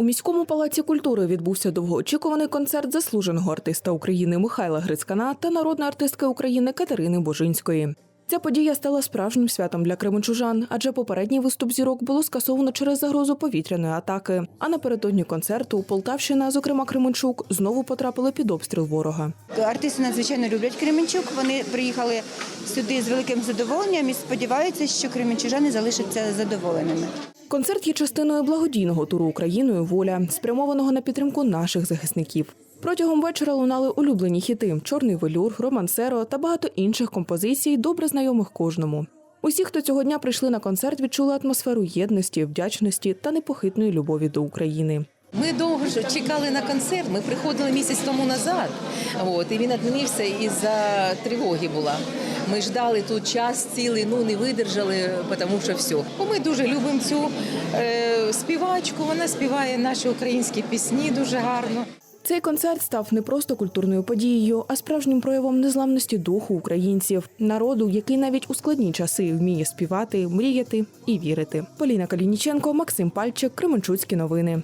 У міському палаці культури відбувся довгоочікуваний концерт заслуженого артиста України Михайла Грицькана та народної артистки України Катерини Божинської. Ця подія стала справжнім святом для кременчужан, адже попередній виступ зірок було скасовано через загрозу повітряної атаки. А напередодні концерту Полтавщина, зокрема Кременчук, знову потрапили під обстріл ворога. Артисти надзвичайно люблять Кременчук. Вони приїхали сюди з великим задоволенням і сподіваються, що кременчужани залишаться задоволеними. Концерт є частиною благодійного туру Україною Воля, спрямованого на підтримку наших захисників. Протягом вечора лунали улюблені хіти Чорний велюр, Романсеро та багато інших композицій, добре знайомих кожному. Усі, хто цього дня прийшли на концерт, відчули атмосферу єдності, вдячності та непохитної любові до України. Ми довго ж чекали на концерт. Ми приходили місяць тому назад. От, і він відмінився із-за тривоги була. Ми ждали тут час цілий, ну не видержали, тому що все. Бо Ми дуже любимо цю е, співачку. Вона співає наші українські пісні дуже гарно. Цей концерт став не просто культурною подією, а справжнім проявом незламності духу українців, народу, який навіть у складні часи вміє співати, мріяти і вірити. Поліна Калініченко, Максим Пальчик, Кременчуцькі новини.